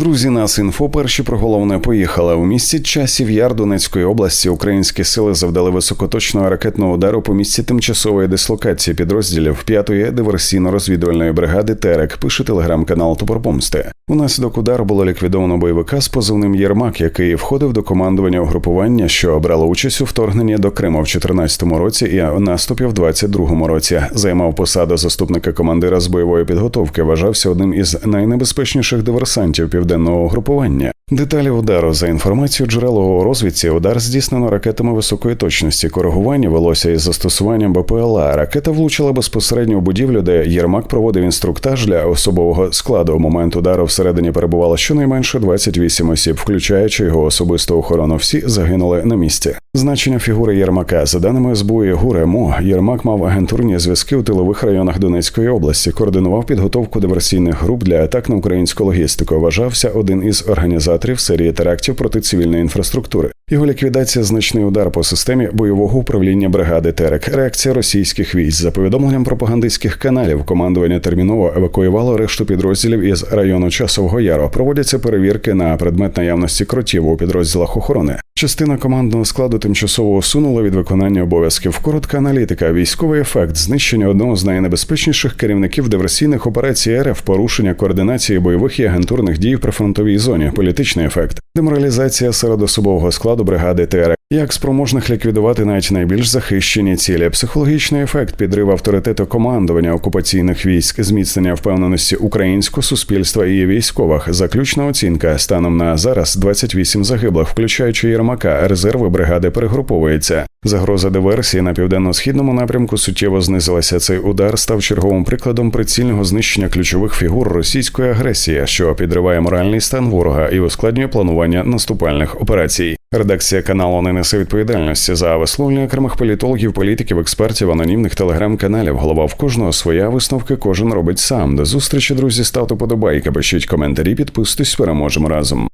Друзі, нас інфо перші про головне поїхали. У місті часів Яр Донецької області українські сили завдали високоточного ракетного удару по місці тимчасової дислокації підрозділів 5-ї диверсійно-розвідувальної бригади Терек. Пише телеграм-канал Топорпомсти. Унаслідок удару було ліквідовано бойовика з позивним Єрмак, який входив до командування угрупування, що брало участь у вторгненні до Криму в 2014 році і наступі в 2022 році. Займав посаду заступника командира з бойової підготовки. Вважався одним із найнебезпечніших диверсантів південного угрупування. Деталі удару за інформацією джерел у розвідці, удар здійснено ракетами високої точності. Коригування велося із застосуванням БПЛА. Ракета влучила безпосередньо в будівлю, де Єрмак проводив інструктаж для особового складу. У момент удару всередині перебувало щонайменше 28 осіб, включаючи його особисту охорону. Всі загинули на місці. Значення фігури Єрмака за даними СБУ і ГУРЕМО, Єрмак мав агентурні зв'язки у тилових районах Донецької області, координував підготовку диверсійних груп для атак на українську логістику. Вважався один із організаторів серії терактів проти цивільної інфраструктури. Його ліквідація значний удар по системі бойового управління бригади Терек. Реакція російських військ за повідомленням пропагандистських каналів. Командування терміново евакуювало решту підрозділів із району Часового Яру. Проводяться перевірки на предмет наявності кротів у підрозділах охорони. Частина командного складу тимчасово усунула від виконання обов'язків. Коротка аналітика, військовий ефект, знищення одного з найнебезпечніших керівників диверсійних операцій РФ, порушення координації бойових і агентурних дій в прифронтовій зоні, політичний ефект, деморалізація серед особового складу бригади ТР, як спроможних ліквідувати навіть найбільш захищені цілі, психологічний ефект, підрив авторитету командування окупаційних військ, зміцнення впевненості українського суспільства і військових. Заключна оцінка станом на зараз 28 загиблих, включаючи Єрмака. Резерви бригади перегруповуються. Загроза диверсії на південно-східному напрямку суттєво знизилася. Цей удар став черговим прикладом прицільного знищення ключових фігур російської агресії, що підриває моральний стан ворога і ускладнює планування наступальних операцій. Редакція каналу не несе відповідальності за висловлення окремих політологів, політиків, експертів, анонімних телеграм-каналів. Голова в кожного своя висновки кожен робить сам. До зустрічі, друзі, ставте подобайки, пишіть коментарі, підписуйтесь, переможемо разом.